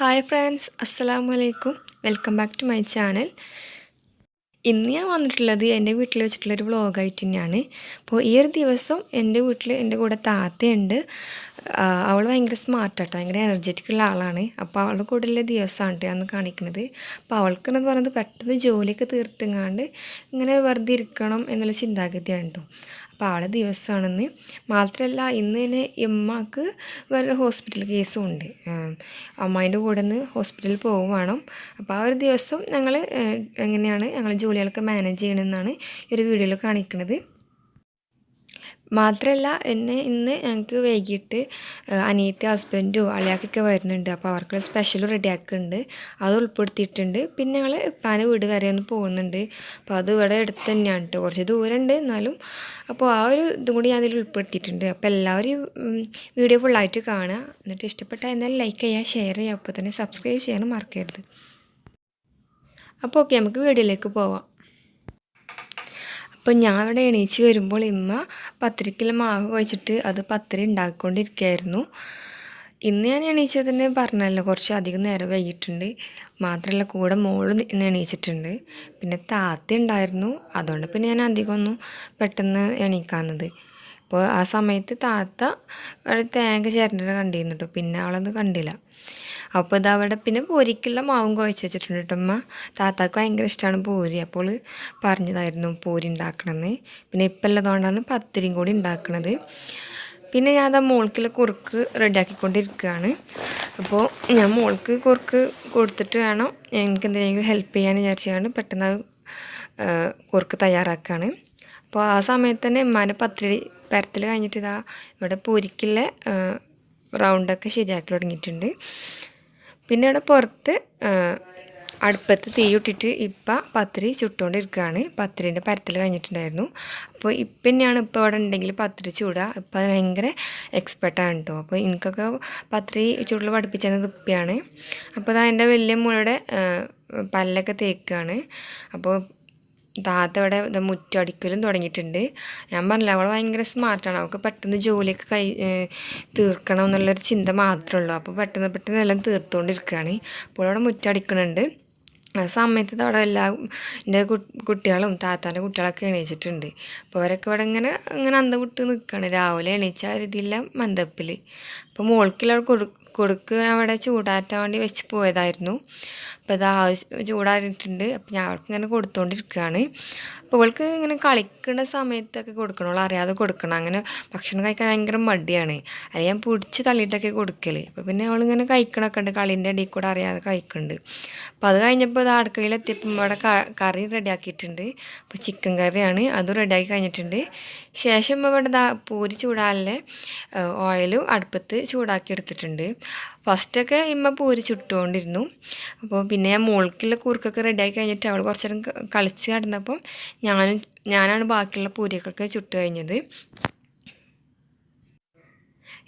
Hi friends അസ്സലാമു അലൈക്കും welcome back to my channel ഇന്ന് ഞാൻ വന്നിട്ടുള്ളത് എന്റെ വീട്ടിൽ വെച്ചിട്ടുള്ളൊരു വ്ളോഗായിട്ട് തന്നെയാണ്. അപ്പോൾ ഈ ഒരു ദിവസം എന്റെ വീട്ടിൽ എന്റെ കൂടെ താത്തയുണ്ട്. അവൾ ഭയങ്കര സ്മാർട്ടാട്ടോ ഭയങ്കര എനർജറ്റിക് ഉള്ള ആളാണ്. അപ്പോൾ അവളുടെ കൂടെയുള്ള ദിവസമാണ് കേട്ടോ അന്ന് കാണിക്കുന്നത്. അപ്പോൾ അവൾക്കെന്ന് പറയുന്നത് പെട്ടെന്ന് ജോലിയൊക്കെ തീർത്തുങ്ങാണ്ട് ഇങ്ങനെ വെറുതെ ഇരിക്കണം എന്നുള്ള ചിന്താഗതിയാണ് കേട്ടോ ആളെ ദിവസമാണെന്ന്. മാത്രമല്ല ഇന്ന് തന്നെ എമ്മക്ക് വേറെ ഹോസ്പിറ്റൽ കേസും ഉണ്ട്. അമ്മായിന്റെ കൂടെ നിന്ന് ഹോസ്പിറ്റലിൽ പോകും അപ്പോൾ ആ ഒരു ദിവസം ഞങ്ങൾ എങ്ങനെയാണ് ഞങ്ങൾ ജോലികളൊക്കെ മാനേജ് ചെയ്യണമെന്നാണ് ഈ ഒരു വീഡിയോയിൽ കാണിക്കുന്നത് മാത്രമല്ല എന്നെ ഇന്ന് ഞങ്ങൾക്ക് വൈകിട്ട് അനിയത്തി ഹസ്ബൻഡും അളിയാക്കൊക്കെ വരുന്നുണ്ട്. അപ്പോൾ അവർക്ക് സ്പെഷ്യൽ റെഡിയാക്കുന്നുണ്ട്. അത് ഉൾപ്പെടുത്തിയിട്ടുണ്ട്. പിന്നെ ഞങ്ങൾ ഇപ്പാന്റെ വീട് വരെ ഒന്ന് പോകുന്നുണ്ട്. അപ്പോൾ അത് ഇവിടെ അടുത്ത് തന്നെയാണ് കേട്ടോ കുറച്ച് ദൂരമുണ്ട് എന്നാലും. അപ്പോൾ ആ ഒരു ഇതും കൂടി ഞാൻ അതിൽ ഉൾപ്പെടുത്തിയിട്ടുണ്ട്. അപ്പോൾ എല്ലാവരും വീഡിയോ ഫുള്ളായിട്ട് കാണുക. എന്നിട്ട് ഇഷ്ടപ്പെട്ടാൽ എന്നാൽ ലൈക്ക് ചെയ്യുക ഷെയർ ചെയ്യുക. അപ്പോൾ തന്നെ സബ്സ്ക്രൈബ് ചെയ്യാനും മറക്കരുത്. അപ്പോൾ ഓക്കെ നമുക്ക് വീഡിയോയിലേക്ക് പോവാം. അപ്പം ഞാൻ അവിടെ എണീച്ച് വരുമ്പോൾ ഇമ്മ പത്തിരിക്കിലെ മാവ് കഴിച്ചിട്ട് അത് പത്തിരി ഉണ്ടാക്കിക്കൊണ്ടിരിക്കുകയായിരുന്നു. ഇന്ന് ഞാൻ എണീച്ചതിന് പറഞ്ഞല്ലോ കുറച്ച് അധികം നേരം വൈകിട്ടുണ്ട് മാത്രമല്ല കൂടെ മോൾ ഇന്ന് എണീച്ചിട്ടുണ്ട്. പിന്നെ താത്ത ഉണ്ടായിരുന്നു. അതുകൊണ്ട് പിന്നെ ഞാൻ അധികമൊന്നും പെട്ടെന്ന് എണീക്കാവുന്നത് അപ്പോൾ ആ സമയത്ത് താത്ത അവിടെ തേങ്ങ ചേരേണ്ടത് കണ്ടിരുന്നു കേട്ടോ. പിന്നെ അവളത് കണ്ടില്ല. അപ്പോൾ ഇത് അവിടെ പിന്നെ പൂരിക്കുള്ള മാവും കുഴച്ച് വെച്ചിട്ടുണ്ട് കേട്ടോ അമ്മ താത്താക്ക് ഭയങ്കര ഇഷ്ടമാണ് പൂരി. അപ്പോൾ പറഞ്ഞതായിരുന്നു പൂരി ഉണ്ടാക്കണമെന്ന്. പിന്നെ ഇപ്പം ഉള്ളതുകൊണ്ടാണ് പത്തിരിയും കൂടി ഉണ്ടാക്കണത്. പിന്നെ ഞാൻ അതാ മോൾക്കുള്ള കുറുക്ക് റെഡിയാക്കിക്കൊണ്ടിരിക്കുകയാണ്. അപ്പോൾ ഞാൻ മോൾക്ക് കുറുക്ക് കൊടുത്തിട്ട് വേണം എനിക്ക് എന്തെങ്കിലും ഹെൽപ്പ് ചെയ്യാൻ വിചാരിച്ചാണ് പെട്ടെന്ന് കുറുക്ക് തയ്യാറാക്കുകയാണ്. അപ്പോൾ ആ സമയത്ത് തന്നെ ഉമ്മാന്റെ പത്തിരി പരത്തിൽ കഴിഞ്ഞിട്ട് ഇതാ ഇവിടെ പൂരിക്കുള്ള റൗണ്ടൊക്കെ ശരിയാക്കി തുടങ്ങിയിട്ടുണ്ട്. പിന്നെ അവിടെ പുറത്ത് അടുപ്പത്ത് തീ ഇട്ടിട്ട് ഇപ്പം പത്തിരി ചുട്ടുകൊണ്ടിരിക്കുകയാണ് പത്തിരിന്റെ പരത്തൽ കഴിഞ്ഞിട്ടുണ്ടായിരുന്നു. അപ്പോൾ ഇപ്പം തന്നെയാണ് ഇപ്പോൾ അവിടെ ഉണ്ടെങ്കിൽ പത്തിരി ചൂടുക ഇപ്പം ഭയങ്കര എക്സ്പെർട്ടാണ് കേട്ടോ അപ്പോൾ എനിക്കൊക്കെ പത്തിരി ചുടൽ പഠിപ്പിച്ചത് തുപ്പിയാണ്. അപ്പോൾ അതാ എന്റെ വലിയ മുളയുടെ പല്ലൊക്കെ തേക്കുകയാണ് അപ്പോൾ താത്ത ഇവിടെ മുറ്റടിക്കലും തുടങ്ങിയിട്ടുണ്ട്. ഞാൻ പറഞ്ഞില്ല അവൾ ഭയങ്കര സ്മാർട്ടാണ് അവൾക്ക് പെട്ടെന്ന് ജോലിയൊക്കെ കൈ തീർക്കണം എന്നുള്ളൊരു ചിന്ത മാത്രമേ ഉള്ളൂ. അപ്പോൾ പെട്ടെന്ന് പെട്ടെന്ന് എല്ലാം തീർത്തുകൊണ്ടിരിക്കുകയാണ് അപ്പോൾ അവിടെ മുറ്റടിക്കണുണ്ട് ആ സമയത്ത് അവിടെ എല്ലാ എന്റെ കുട്ടികളും താത്താന്റെ കുട്ടികളൊക്കെ എണീച്ചിട്ടുണ്ട്. അപ്പോൾ അവരൊക്കെ ഇവിടെ ഇങ്ങനെ ഇങ്ങനെ അന്ത വിട്ട് നിൽക്കുകയാണ് രാവിലെ എണീച്ച രീതിയില്ല മന്ദപ്പിൽ അപ്പോൾ മോൾക്കില്ല കൊടു കൊടുക്കുക അവിടെ ചൂടാറ്റാൻ വേണ്ടി വെച്ച് പോയതായിരുന്നു. അപ്പോൾ ഇത് ആവശ്യം ചൂടാറിയിട്ടുണ്ട്. അപ്പോൾ ഞാൻ അവൾക്ക് ഇങ്ങനെ കൊടുത്തുകൊണ്ടിരിക്കുകയാണ് അപ്പോൾ അവൾക്ക് ഇങ്ങനെ കളിക്കുന്ന സമയത്തൊക്കെ കൊടുക്കണോ. അറിയാതെ കൊടുക്കണം. അങ്ങനെ ഭക്ഷണം കഴിക്കാൻ ഭയങ്കര മടിയാണ്. അത് ഞാൻ പിടിച്ച് തള്ളിയിട്ടൊക്കെ കൊടുക്കൽ അപ്പോൾ പിന്നെ അവളിങ്ങനെ കഴിക്കണമൊക്കെ ഉണ്ട്. കളീന്റെ ഇടയിൽ കൂടെ അറിയാതെ കഴിക്കുന്നുണ്ട് അപ്പോൾ അത് കഴിഞ്ഞപ്പോൾ അത് അടുക്കളയിലെത്തിയപ്പോൾ ഇവിടെ കറി റെഡിയാക്കിയിട്ടുണ്ട് അപ്പോൾ ചിക്കൻ കറിയാണ്. അതും റെഡിയാക്കി കഴിഞ്ഞിട്ടുണ്ട്. ശേഷം ഇവിടെ പൂരി ചൂടാനുള്ള ഓയിൽ അടുപ്പത്ത് ചൂടാക്കി എടുത്തിട്ടുണ്ട്. ഫസ്റ്റൊക്കെ ഇമ്മ പൂരി ചുട്ടുകൊണ്ടിരുന്നു. അപ്പോൾ പിന്നെ ഞാൻ മോൾക്കുള്ള കുറുക്കൊക്കെ റെഡിയാക്കി കഴിഞ്ഞിട്ട് അവൾ കുറച്ച് നേരം കളിച്ച് കിടന്നപ്പം ഞാനും ഞാനാണ് ബാക്കിയുള്ള പൂരികൾക്ക് ചുട്ട് കഴിഞ്ഞത്.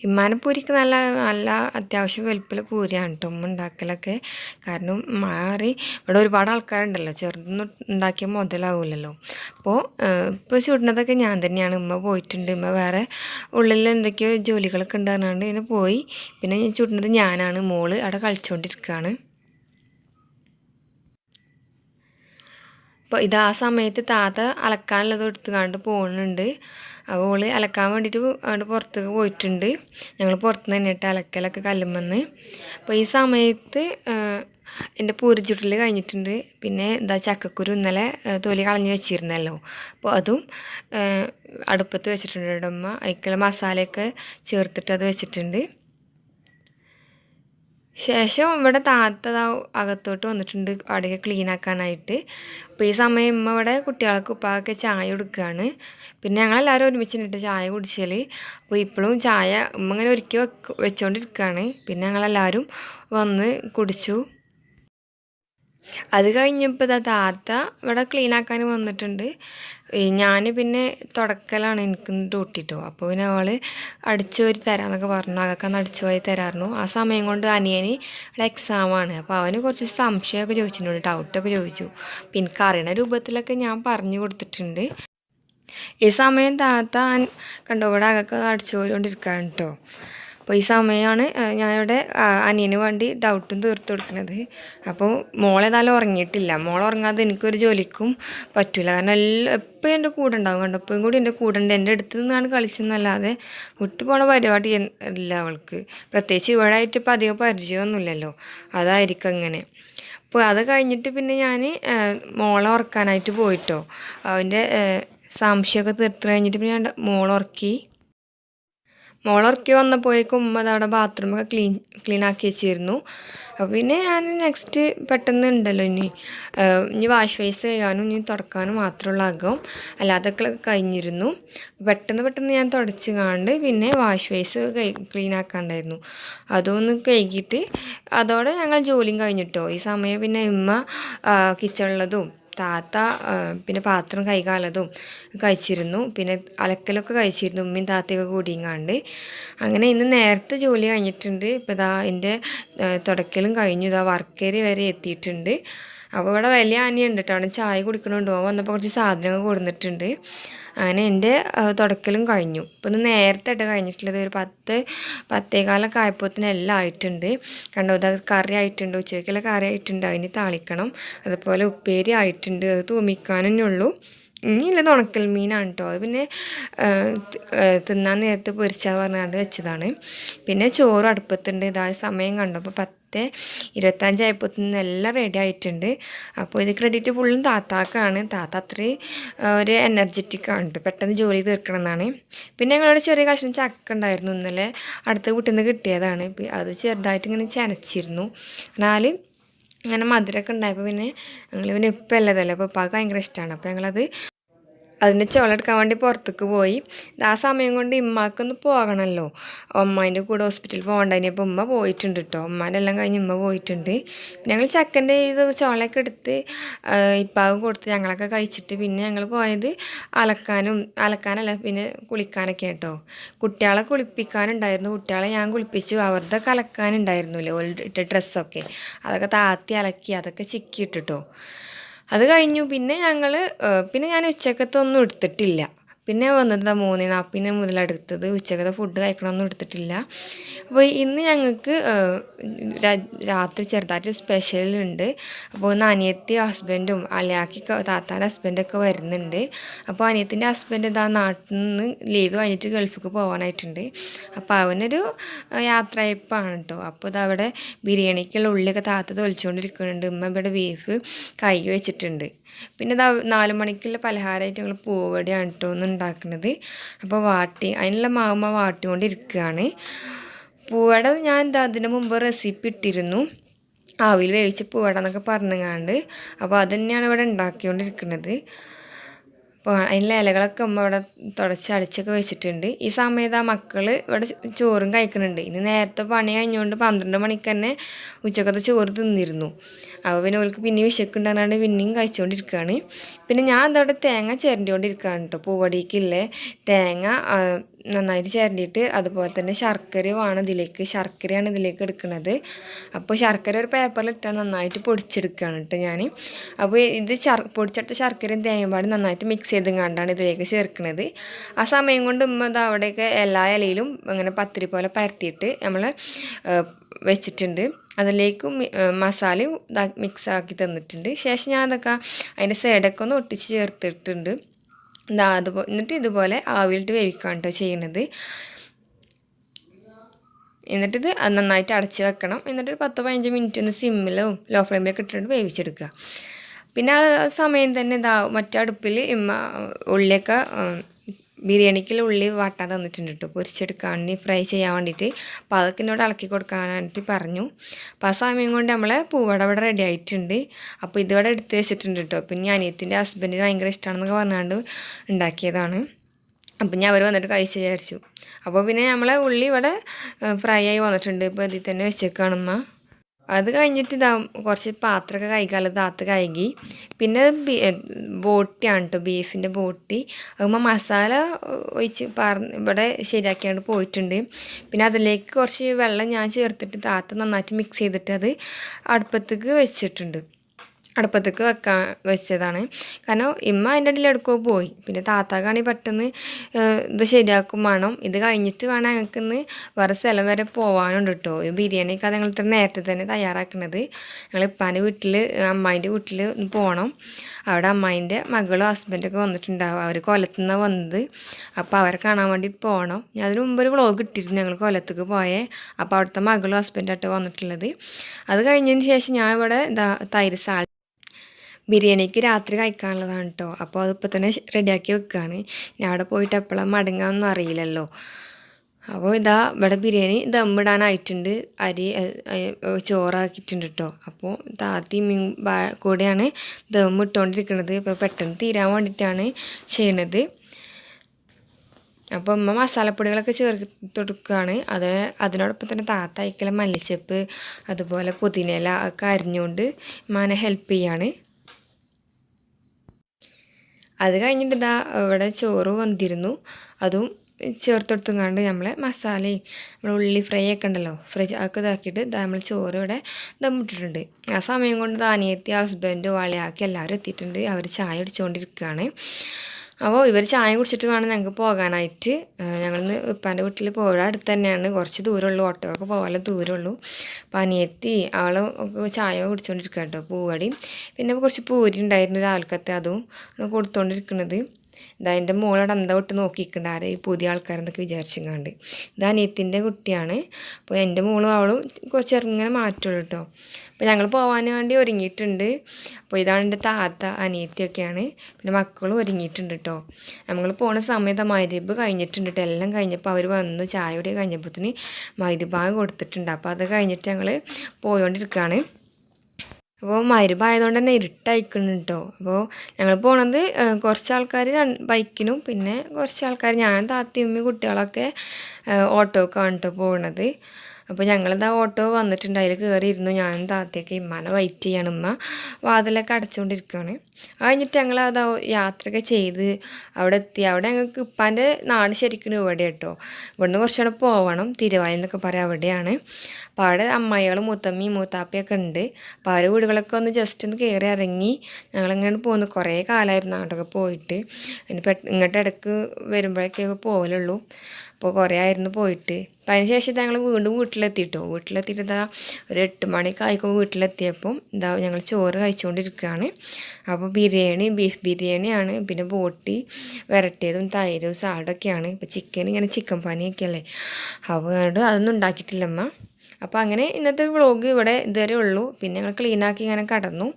ഇമ്മാനെ പൂരിക്ക് നല്ല നല്ല അത്യാവശ്യം വലുപ്പിൽ പൂരിയാണ് കേട്ടോ ഉമ്മ ഉണ്ടാക്കലൊക്കെ. കാരണം മാറി ഇവിടെ ഒരുപാട് ആൾക്കാരുണ്ടല്ലോ ചെറുതൊന്നും ഉണ്ടാക്കിയാൽ മുതലാവില്ലല്ലോ അപ്പോൾ ഇപ്പോൾ ചുടുന്നതൊക്കെ ഞാൻ തന്നെയാണ്. ഉമ്മ പോയിട്ടുണ്ട്. ഉമ്മ വേറെ ഉള്ളിൽ എന്തൊക്കെയോ ജോലികളൊക്കെ ഉണ്ടാകുന്നുണ്ട് ഇങ്ങനെ പോയി. പിന്നെ ഞാൻ ചുടുന്നത് ഞാനാണ്. മോൾ അവിടെ കളിച്ചുകൊണ്ടിരിക്കുകയാണ് അപ്പോൾ ഇത് ആ സമയത്ത് താത്ത അലക്കാനുള്ളത് എടുത്തുകൊണ്ട് പോകുന്നുണ്ട് അപ്പോൾ ഓൾ അലക്കാൻ വേണ്ടിയിട്ട് അവിടെ പുറത്തേക്ക് പോയിട്ടുണ്ട്. ഞങ്ങൾ പുറത്ത് നിന്ന് തന്നെയിട്ട് അലക്കലൊക്കെ കല്ലുമെന്ന് അപ്പോൾ ഈ സമയത്ത് എന്റെ പൂരിച്ചുട്ടിൽ കഴിഞ്ഞിട്ടുണ്ട്. പിന്നെ എന്താ ചക്കക്കുരു ഇന്നലെ തൊലി കളഞ്ഞ് വെച്ചിരുന്നല്ലോ. അപ്പോൾ അതും അടുപ്പത്ത് വെച്ചിട്ടുണ്ട് അമ്മ അതിക്കുള്ള മസാലയൊക്കെ ചേർത്തിട്ട് അത് വെച്ചിട്ടുണ്ട്. ശേഷം ഇവിടെ താത്ത അകത്തോട്ട് വന്നിട്ടുണ്ട് അവിടെയൊക്കെ ക്ലീൻ ആക്കാനായിട്ട്. അപ്പോൾ ഈ സമയം ഇമ്മ ഇവിടെ കുട്ടികൾക്ക് ഉപ്പാക്കൊക്കെ ചായ കൊടുക്കുകയാണ് പിന്നെ ഞങ്ങളെല്ലാവരും ഒരുമിച്ച് നിന്നിട്ട് ചായ കുടിച്ചാൽ അപ്പോൾ ഇപ്പോഴും ചായ ഉമ്മ ഇങ്ങനെ ഒരുക്കി വെക്ക് വെച്ചുകൊണ്ടിരിക്കുകയാണ് പിന്നെ ഞങ്ങളെല്ലാവരും വന്ന് കുടിച്ചു. അത് കഴിഞ്ഞപ്പോൾ താത്ത ഇവിടെ ക്ലീൻ ആക്കാൻ വന്നിട്ടുണ്ട്. ഞാൻ പിന്നെ തുടക്കലാണ് എനിക്ക് ഡ്യൂട്ടി അപ്പോൾ പിന്നെ അവൾ അടിച്ചു വാരി തരാമെന്നൊക്കെ പറഞ്ഞു. അതൊക്കെ അടിച്ചു വാരി തരാറുന്നു. ആ സമയം കൊണ്ട് അനിയന് അവിടെ എക്സാമാണ് അപ്പോൾ അവന് കുറച്ച് സംശയമൊക്കെ ചോദിച്ചിട്ടുണ്ട്. ഡൗട്ടൊക്കെ ചോദിച്ചു. പിന്നെ എനിക്ക് അറിയണ രൂപത്തിലൊക്കെ ഞാൻ പറഞ്ഞു കൊടുത്തിട്ടുണ്ട്. ഈ സമയം താത്ത കണ്ടോ ഇവിടെ അതൊക്കെ അടിച്ചു പോയിക്കൊണ്ടിരിക്കുകയാണ് കേട്ടോ അപ്പോൾ ഈ സമയമാണ് ഞാനിവിടെ അനിയന് വേണ്ടി ഡൗട്ടും തീർത്ത് കൊടുക്കുന്നത് അപ്പോൾ മോളേതായാലും ഉറങ്ങിയിട്ടില്ല. മോൾ ഉറങ്ങാതെ എനിക്കൊരു ജോലിക്കും പറ്റില്ല കാരണം എല്ലാം എപ്പോഴും എന്റെ കൂടെ ഉണ്ടാവും. കണ്ടോ എപ്പോഴും കൂടി എന്റെ കൂടെ ഉണ്ട്. എന്റെ അടുത്ത് നിന്നാണ് കളിച്ചെന്നല്ലാതെ വിട്ടു പോണ പരിപാടി ഇല്ല അവൾക്ക്. പ്രത്യേകിച്ച് ഇവിടെ ആയിട്ട് ഇപ്പോൾ അധികം പരിചയമൊന്നുമില്ലല്ലോ. അതായിരിക്കും അങ്ങനെ. അപ്പോൾ അത് കഴിഞ്ഞിട്ട് പിന്നെ ഞാൻ മോളെ ഉറക്കാനായിട്ട് പോയിട്ടോ. അവന്റെ സംശയമൊക്കെ തീർത്ത് കഴിഞ്ഞിട്ട് പിന്നെ ഞാൻ മോളെ ഉറക്കി. മോളുറക്കി വന്നപ്പോഴേക്കും ഉമ്മ അതവിടെ ബാത്റൂമൊക്കെ ക്ലീൻ ക്ലീൻ ആക്കി വെച്ചിരുന്നു. അപ്പോൾ പിന്നെ ഞാൻ നെക്സ്റ്റ് പെട്ടെന്ന് ഉണ്ടല്ലോ ഇനി ഇനി വാഷ് ഫേസ് ചെയ്യാനും ഇനി തുടക്കാനും മാത്രമുള്ള അകം അല്ലാതൊക്കെ കഴിഞ്ഞിരുന്നു. പെട്ടെന്ന് പെട്ടെന്ന് ഞാൻ തുടച്ച് കാണ്ട് പിന്നെ വാഷ് ഫേസ് ക്ലീൻ ആക്കാണ്ടായിരുന്നു. അതൊന്ന് കഴുകിയിട്ട് അതോടെ ഞങ്ങൾ ജോലിയും കഴിഞ്ഞിട്ടോ. ഈ സമയം പിന്നെ ഉമ്മ കിച്ചണിലതും താത്ത പിന്നെ പാത്രം കൈകാലതും കഴിച്ചിരുന്നു. പിന്നെ അലക്കലൊക്കെ കഴിച്ചിരുന്നു ഉമ്മയും താത്തയൊക്കെ കൂടിയങ്ങാണ്ട് അങ്ങനെ ഇന്ന് നേരത്തെ ജോലി കഴിഞ്ഞിട്ടുണ്ട്. ഇപ്പോൾ ഇതാ എന്റെ തുടക്കലും കഴിഞ്ഞു. ഇതാ വർക്കേരി വരെ എത്തിയിട്ടുണ്ട്. അപ്പോൾ ഇവിടെ വലിയ ആനയുണ്ട് കേട്ടോ. അവിടെ ചായ കുടിക്കണുണ്ട്. അവൻ വന്നപ്പോൾ കുറച്ച് സാധനങ്ങൾ കൊടുത്തിട്ടുണ്ട് അങ്ങനെ എന്റെ തുടക്കലും കഴിഞ്ഞു. ഇപ്പം ഇന്ന് നേരത്തെ ഇട്ട് കഴിഞ്ഞിട്ടുള്ളത് ഒരു പത്ത് പത്തേകാലൊക്കെ ആയപ്പോഴത്തേന് എല്ലാം ആയിട്ടുണ്ട്. കണ്ടോ അത് കറി ആയിട്ടുണ്ട് ഉച്ചയ്ക്കുള്ള കറി ആയിട്ടുണ്ട് അതിന് താളിക്കണം അതുപോലെ ഉപ്പേരി ആയിട്ടുണ്ട് അത് തൂമിക്കാനേ ഉള്ളൂ. ഇനിയില്ല ഉണക്കൽ മീനാണ് കേട്ടോ. അത് പിന്നെ തിന്നാൻ നേരത്ത് പൊരിച്ചാൽ പറഞ്ഞാണ്ട് വെച്ചതാണ്. പിന്നെ ചോറ് അടുപ്പത്തുണ്ട്. ഇതായ സമയം കണ്ടപ്പോൾ പത്ത് ഇരുപത്തഞ്ചായപ്പോഴത്തേന് എല്ലാം റെഡി ആയിട്ടുണ്ട്. അപ്പോൾ ഇത് ക്രെഡിറ്റ് ഫുള്ളും താത്താക്കാണ്. താത്ത അത്രയും ഒരു എനർജറ്റിക് ആണ് പെട്ടെന്ന് ജോലി തീർക്കണം എന്നാണ് പിന്നെ ഞങ്ങളുടെ ചെറിയ കഷ്ണം ചക്ക ഉണ്ടായിരുന്നു ഇന്നലെ. അടുത്ത വീട്ടിൽ നിന്ന് കിട്ടിയതാണ് അത് ചെറുതായിട്ട് ഇങ്ങനെ ചനച്ചിരുന്നു. എന്നാൽ അങ്ങനെ മധുരമൊക്കെ ഉണ്ടായപ്പോൾ പിന്നെ ഞങ്ങൾ പിന്നെ ഇപ്പം അല്ലതല്ലേ അപ്പോൾ ഉപ്പാക്ക് ഭയങ്കര ഇഷ്ടമാണ് അപ്പോൾ ഞങ്ങളത് അതിന്റെ ചോളെടുക്കാൻ വേണ്ടി പുറത്തേക്ക് പോയി. ആ സമയം കൊണ്ട് ഇമ്മാക്കൊന്ന് പോകണമല്ലോ അമ്മേന്റെ കൂടെ ഹോസ്പിറ്റലിൽ പോകണ്ടായിനി അപ്പോൾ ഉമ്മ പോയിട്ടുണ്ട് കേട്ടോ ഉമ്മാനെല്ലാം കഴിഞ്ഞ് ഉമ്മ പോയിട്ടുണ്ട്. ഞങ്ങൾ ചക്കന്റെ ഇത് ചോളയൊക്കെ എടുത്ത് ഇപ്പാവും കൊടുത്ത് ഞങ്ങളൊക്കെ കഴിച്ചിട്ട് പിന്നെ ഞങ്ങൾ പോയത് അലക്കാനും അലക്കാനല്ല പിന്നെ കുളിക്കാനൊക്കെ കേട്ടോ കുട്ടികളെ കുളിപ്പിക്കാനുണ്ടായിരുന്നു. കുട്ടികളെ ഞാൻ കുളിപ്പിച്ചു. അവരുടെ അലക്കാനുണ്ടായിരുന്നില്ലേ ഇട്ട ഡ്രസ്സൊക്കെ അതൊക്കെ താത്തി അലക്കി അതൊക്കെ ചിക്കി ഇട്ടിട്ടോ. അത് കഴിഞ്ഞു. പിന്നെ ഞങ്ങൾ പിന്നെ ഞാൻ ഉച്ചക്കത്തെ ഒന്നും എടുത്തിട്ടില്ല. പിന്നെ വന്നത് മൂന്നിന് മൂന്ന് നാൽപ്പതിന് മുതലെടുത്തത് ഉച്ചക്കത്തെ ഫുഡ് കഴിക്കണമൊന്നും എടുത്തിട്ടില്ല. അപ്പോൾ ഇന്ന് ഞങ്ങൾക്ക് രാത്രി ചെറുതായിട്ട് സ്പെഷ്യൽ ഉണ്ട് അപ്പോൾ ഇന്ന് അനിയത്തി ഹസ്ബൻഡും അളിയാക്കി താത്താന്റെ ഹസ്ബൻഡൊക്കെ വരുന്നുണ്ട്. അപ്പോൾ അനിയത്തിന്റെ ഹസ്ബൻഡ് ഇതാ നാട്ടിൽ നിന്ന് ലീവ് കഴിഞ്ഞിട്ട് ഗൾഫിക്ക് പോകാനായിട്ടുണ്ട് അപ്പോൾ അവനൊരു യാത്രയപ്പാണ് കേട്ടോ അപ്പോൾ ഇത് അവിടെ ബിരിയാണിക്കുള്ള ഉള്ളിയൊക്കെ താത്ത തൊലിച്ചുകൊണ്ടിരിക്കുന്നുണ്ട് ഉമ്മ ഇവിടെ ബീഫ് കൈ വെച്ചിട്ടുണ്ട്. പിന്നെ ഇതാ നാല് മണിക്കുള്ള പലഹാരമായിട്ട് ഞങ്ങൾ പൂവടിയാണ് കേട്ടോ ഒന്ന് ഉണ്ടാക്കുന്നത്. അപ്പോൾ വാട്ടി അതിനുള്ള മാവുമ്മ വാട്ടിക്കൊണ്ടിരിക്കുകയാണ്. പൂവട ഞാൻ എന്താ അതിന് മുമ്പ് റെസിപ്പി ഇട്ടിരുന്നു. ആവിൽ വേവിച്ച പൂവട എന്നൊക്കെ പറഞ്ഞുങ്ങാണ്ട്. അപ്പോൾ അത് തന്നെയാണ് ഇവിടെ ഉണ്ടാക്കിക്കൊണ്ടിരിക്കുന്നത്. അപ്പോൾ അതിന്റെ ഇലകളൊക്കെ അമ്മ ഇവിടെ തുടച്ച് അടിച്ചൊക്കെ വെച്ചിട്ടുണ്ട്. ഈ സമയത്ത് ആ മക്കൾ ഇവിടെ ചോറും കഴിക്കുന്നുണ്ട്. ഇന്ന് നേരത്തെ പണി കഴിഞ്ഞുകൊണ്ട് പന്ത്രണ്ട് മണിക്ക് തന്നെ ഉച്ചക്കത്തെ ചോറ് തിന്നിരുന്നു. അപ്പോൾ പിന്നെ ഓൾക്ക് പിന്നെ വിശക്കുണ്ടാകാണ്ട് പിന്നെയും കഴിച്ചുകൊണ്ടിരിക്കുകയാണ് പിന്നെ ഞാൻ അതവിടെ തേങ്ങ ചിരണ്ടിക്കൊണ്ടിരിക്കുകയാണ് കേട്ടോ പൂവടിക്കില്ലേ തേങ്ങ നന്നായിട്ട് ചിരണ്ടിയിട്ട് അതുപോലെ തന്നെ ശർക്കര വേണം ഇതിലേക്ക്. ശർക്കരയാണ് ഇതിലേക്ക് എടുക്കുന്നത് അപ്പോൾ ശർക്കര ഒരു പേപ്പറിൽ ഇട്ടാൽ നന്നായിട്ട് പൊടിച്ചെടുക്കുകയാണ് കേട്ടോ ഞാൻ അപ്പോൾ ഇത് ശർ പൊടിച്ചെടുത്ത ശർക്കരയും തേങ്ങയും നന്നായിട്ട് മിക്സ് ചെയ്തും കണ്ടാണ് ഇതിലേക്ക് ചേർക്കുന്നത് ആ സമയം കൊണ്ട് ഉമ്മ ഇത് അവിടെയൊക്കെ എല്ലാ ഇലയിലും ഇങ്ങനെ പത്തിരി പോലെ പരത്തിയിട്ട് നമ്മൾ വെച്ചിട്ടുണ്ട്. അതിലേക്ക് മസാല മിക്സ് ആക്കി തന്നിട്ടുണ്ട്. ശേഷം ഞാൻ അതൊക്കെ അതിന്റെ സൈഡൊക്കെ ഒന്ന് ഒട്ടിച്ച് ചേർത്തിട്ടുണ്ട്. ഇതാ അതുപോലെ എന്നിട്ട് ഇതുപോലെ ആവിലിട്ട് വേവിക്കുകയാണ് കേട്ടോ ചെയ്യണത്. എന്നിട്ടിത് നന്നായിട്ട് അടച്ച് വെക്കണം. എന്നിട്ട് പത്തോ പതിനഞ്ച് മിനിറ്റ് ഒന്ന് സിമ്മിലോ ലോ ഫ്ലെയിമിലൊക്കെ ഇട്ടിട്ട് വേവിച്ചെടുക്കുക. പിന്നെ ആ സമയം തന്നെ ഇതാ മറ്റേ അടുപ്പിൽ ഉള്ളിയൊക്കെ ബിരിയാണിക്കുള്ള ഉള്ളി വാട്ടാൻ തന്നിട്ടുണ്ട് കേട്ടോ പൊരിച്ചെടുക്കാൻ ഫ്രൈ ചെയ്യാൻ വേണ്ടിയിട്ട് അപ്പോൾ അതൊക്കെ എന്നോട് ഇളക്കി കൊടുക്കാനായിട്ട് പറഞ്ഞു. അപ്പോൾ ആ സമയം കൊണ്ട് നമ്മളെ പൂവട ഇവിടെ റെഡി ആയിട്ടുണ്ട്. അപ്പോൾ ഇതിവിടെ എടുത്ത് വെച്ചിട്ടുണ്ട് കേട്ടോ പിന്നെ അനിയത്തിന്റെ ഹസ്ബൻഡിന് ഭയങ്കര ഇഷ്ടമാണെന്നൊക്കെ പറഞ്ഞാണ്ട് ഉണ്ടാക്കിയതാണ്. അപ്പം ഞാൻ അവർ വന്നിട്ട് കഴിച്ച് വിചാരിച്ചു. അപ്പോൾ പിന്നെ നമ്മളെ ഉള്ളി ഇവിടെ ഫ്രൈ ആയി വന്നിട്ടുണ്ട്. ഇപ്പോൾ ഇതിൽ തന്നെ വെച്ചേക്കാണമ്മ അത് കഴിഞ്ഞിട്ട് ഇതാ കുറച്ച് പാത്രമൊക്കെ കഴിക്കാമല്ലോ താത്ത് കഴുകി. പിന്നെ ബോട്ടിയാണ് കേട്ടോ ബീഫിന്റെ ബോട്ടി. അതുമ്പോൾ മസാല ഒഴിച്ച് പറഞ്ഞ് ഇവിടെ ശരിയാക്കിയാണ്ട് പോയിട്ടുണ്ട്. പിന്നെ അതിലേക്ക് കുറച്ച് വെള്ളം ഞാൻ ചേർത്തിട്ട് താത്ത് നന്നായിട്ട് മിക്സ് ചെയ്തിട്ട് അത് അടുപ്പത്തേക്ക് വെച്ചിട്ടുണ്ട്. അടുപ്പത്തേക്ക് വെക്കാൻ വെച്ചതാണ്. കാരണം ഇമ്മ അതിന്റെ ഇടയിൽ എടുക്കോ പോയി. പിന്നെ താത്താക്കാണെങ്കിൽ പെട്ടെന്ന് ഇത് ശരിയാക്കും വേണം. ഇത് കഴിഞ്ഞിട്ട് വേണം ഞങ്ങൾക്ക് ഇന്ന് വേറെ സ്ഥലം വരെ പോകാനുണ്ട് കേട്ടോ ഈ ബിരിയാണിയൊക്കെ ഞങ്ങൾ ഇത്ര നേരത്തെ തന്നെ തയ്യാറാക്കുന്നത് ഞങ്ങൾ ഇപ്പാന്റെ വീട്ടിൽ അമ്മായിന്റെ വീട്ടിൽ പോകണം അവിടെ അമ്മായിന്റെ മകളും ഹസ്ബൻഡൊക്കെ വന്നിട്ടുണ്ടാവും. അവർ കൊലത്തുനിന്ന് വന്നത്. അപ്പോൾ അവരെ കാണാൻ വേണ്ടി പോകണം ഞാൻ അതിന് മുമ്പ് ഒരു വ്ളോഗ് ഇട്ടിരുന്നു ഞങ്ങൾ കൊല്ലത്തേക്ക് പോയേ. അപ്പോൾ അവിടുത്തെ മകളും ഹസ്ബൻഡായിട്ട് വന്നിട്ടുള്ളത്. അത് കഴിഞ്ഞതിന് ശേഷം ഞാൻ ഇവിടെ തൈര് സാൽ ബിരിയാണിക്ക് രാത്രി കഴിക്കാനുള്ളതാണ് കേട്ടോ അപ്പോൾ അതിപ്പോൾ തന്നെ റെഡിയാക്കി വെക്കുകയാണ് ഞാൻ അവിടെ പോയിട്ട് എപ്പോഴും മടങ്ങാമെന്നൊന്നും അറിയില്ലല്ലോ. അപ്പോൾ ഇതാ ഇവിടെ ബിരിയാണി ദമ്മിടാനായിട്ടുണ്ട്. അരി ചോറാക്കിയിട്ടുണ്ട് കേട്ടോ അപ്പോൾ താത്തി മീൻ കൂടെയാണ് ദം ഇട്ടുകൊണ്ടിരിക്കുന്നത് ഇപ്പോൾ പെട്ടെന്ന് തീരാൻ വേണ്ടിയിട്ടാണ് ചെയ്യണത്. അപ്പോൾ അമ്മ മസാലപ്പൊടികളൊക്കെ ചേർത്ത് കൊടുക്കുകയാണ് അത് അതിനോടൊപ്പം തന്നെ താത്ത അയക്കല മല്ലിച്ചപ്പ് അതുപോലെ പുതിനയില ഒക്കെ അരിഞ്ഞുകൊണ്ട് ഉമ്മാനെ ഹെൽപ്പ് ചെയ്യാണ്. അത് കഴിഞ്ഞിട്ട് ഇതാ ഇവിടെ ചോറ് വന്നിരുന്നു. അതും ചേർത്തെടുത്തുങ്ങാണ്ട് നമ്മളെ മസാലയും നമ്മൾ ഉള്ളി ഫ്രൈ ഒക്കെ ഉണ്ടല്ലോ ഫ്രൈ ഒക്കെ ഇതാക്കിയിട്ട് ഇതാ നമ്മൾ ചോറ് ഇവിടെ ദമ്മിട്ടിട്ടുണ്ട്. ആ സമയം കൊണ്ട് ദാനിയത്തി ഹസ്ബൻഡ് വാളിയാക്കി എല്ലാവരും എത്തിയിട്ടുണ്ട്. അവർ ചായ കുടിച്ചുകൊണ്ടിരിക്കുകയാണ് അപ്പോൾ ഇവർ ചായ കുടിച്ചിട്ട് വേണം ഞങ്ങൾക്ക് പോകാനായിട്ട്. ഞങ്ങൾ ഉപ്പാന്റെ വീട്ടിൽ പോകാൻ അടുത്ത് തന്നെയാണ്. കുറച്ച് ദൂരമുള്ളൂ ഓട്ടോ ഒക്കെ പോകാൻ ദൂരമുള്ളൂ. അപ്പോൾ അനിയത്തി അവൾ ചായ കുടിച്ചുകൊണ്ടിരിക്കുക കേട്ടോ പൂവടി. പിന്നെ കുറച്ച് പൂരി ഉണ്ടായിരുന്നു രാവിലത്തെ അതും കൊടുത്തുകൊണ്ടിരിക്കുന്നത് ഇതാ എന്റെ മോളോട് എന്താ വിട്ട് നോക്കിയിട്ടുണ്ട് ആരെ ഈ പുതിയ ആൾക്കാരെന്നൊക്കെ വിചാരിച്ചിങ്ങാണ്ട്. ഇത് അനിയത്തിന്റെ കുട്ടിയാണ്. അപ്പോൾ എന്റെ മോളും അവളും ചെറുങ്ങനെ മാറ്റുള്ളൂ കേട്ടോ. അപ്പോൾ ഞങ്ങൾ പോകാൻ വേണ്ടി ഒരുങ്ങിയിട്ടുണ്ട്. അപ്പോൾ ഇതാണ് എന്റെ താത്ത അനിയത്തിയൊക്കെയാണ്. പിന്നെ മക്കളും ഒരുങ്ങിയിട്ടുണ്ട് കേട്ടോ. നമ്മൾ പോണ സമയത്ത് മരുബ് കഴിഞ്ഞിട്ടുണ്ട് കേട്ടോ. എല്ലാം കഴിഞ്ഞപ്പോൾ അവർ വന്ന് ചായ കൂടി കഴിഞ്ഞപ്പോഴത്തേന് മരുഭാഗം കൊടുത്തിട്ടുണ്ട്. അപ്പോൾ അത് കഴിഞ്ഞിട്ട് ഞങ്ങൾ പോയോണ്ടിരിക്കുകയാണ്. അപ്പോൾ മരുഭായതുകൊണ്ട് തന്നെ ഇരുട്ടായിക്കുന്നു കേട്ടോ. അപ്പോൾ ഞങ്ങൾ പോണത് കുറച്ച് ആൾക്കാർ ബൈക്കിനും പിന്നെ കുറച്ച് ആൾക്കാർ ഞാൻ താത്തി ഉമ്മി കുട്ടികളൊക്കെ ഓട്ടോ ഓട്ടോക്കാണ് കേട്ടോ പോകണത് അപ്പോൾ ഞങ്ങളിതാ ഓട്ടോ വന്നിട്ടുണ്ട്. അതിൽ കയറിയിരുന്നു ഞാനും താത്തയൊക്കെ ഇമ്മാനെ വെയിറ്റ് ചെയ്യാണ്. ഉമ്മ വാതിലൊക്കെ അടച്ചുകൊണ്ടിരിക്കുകയാണ് അത് കഴിഞ്ഞിട്ട് ഞങ്ങൾ അതാ യാത്രയൊക്കെ ചെയ്ത് അവിടെ എത്തി. അവിടെ ഞങ്ങൾക്ക് ഇപ്പാന്റെ നാട് ശരിക്കും ഇവിടെ കേട്ടോ ഇവിടുന്ന് കുറച്ചുകൂടെ പോവണം. തിരുവായി എന്നൊക്കെ പറയാം അവിടെയാണ്. അപ്പോൾ അവിടെ അമ്മായികളും മൂത്തമ്മയും മൂത്താപ്പയൊക്കെ ഉണ്ട്. അപ്പോൾ അവരെ വീടുകളൊക്കെ ഒന്ന് ജസ്റ്റ് ഒന്ന് കയറി ഇറങ്ങി ഞങ്ങളിങ്ങനെ പോകുന്നു കുറേ കാലമായിരുന്നു അങ്ങോട്ടൊക്കെ പോയിട്ട്. ഇനി ഇങ്ങോട്ട് ഇടയ്ക്ക് വരുമ്പോഴേക്കൊക്കെ പോകലുള്ളൂ അപ്പോൾ കുറേ ആയിരുന്നു പോയിട്ട്. അപ്പം അതിന് ശേഷം ഞങ്ങൾ വീണ്ടും വീട്ടിലെത്തിയിട്ടോ വീട്ടിലെത്തിയിട്ട് ഇതാ ഒരു എട്ട് മണിയൊക്കെ ആയിക്കോ വീട്ടിലെത്തിയപ്പം ഇതാ ഞങ്ങൾ ചോറ് കഴിച്ചുകൊണ്ടിരിക്കുകയാണ് അപ്പോൾ ബിരിയാണി ബീഫ് ബിരിയാണിയാണ് പിന്നെ ബോട്ടി വരട്ടിയതും തൈരും സാഡൊക്കെയാണ് ഇപ്പോൾ ചിക്കൻ ഇങ്ങനെ ചിക്കൻ പനിയൊക്കെ അല്ലേ? അതുകൊണ്ട് അതൊന്നും ഉണ്ടാക്കിയിട്ടില്ലമ്മ. അപ്പോൾ അങ്ങനെ ഇന്നത്തെ വ്ളോഗ് ഇവിടെ ഇതുവരെ ഉള്ളൂ. പിന്നെ ഞങ്ങൾ ക്ലീനാക്കി ഇങ്ങനെ കടന്നു.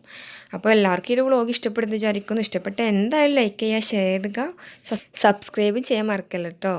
അപ്പോൾ എല്ലാവർക്കും ഈ വ്ളോഗ് ഇഷ്ടപ്പെടുന്നു വിചാരിക്കുന്നു. ഇഷ്ടപ്പെട്ട എന്തായാലും ലൈക്ക് ചെയ്യുക ഷെയർ ചെയ്യുക സബ്സ്ക്രൈബ് ചെയ്യാൻ മറക്കല്ലോ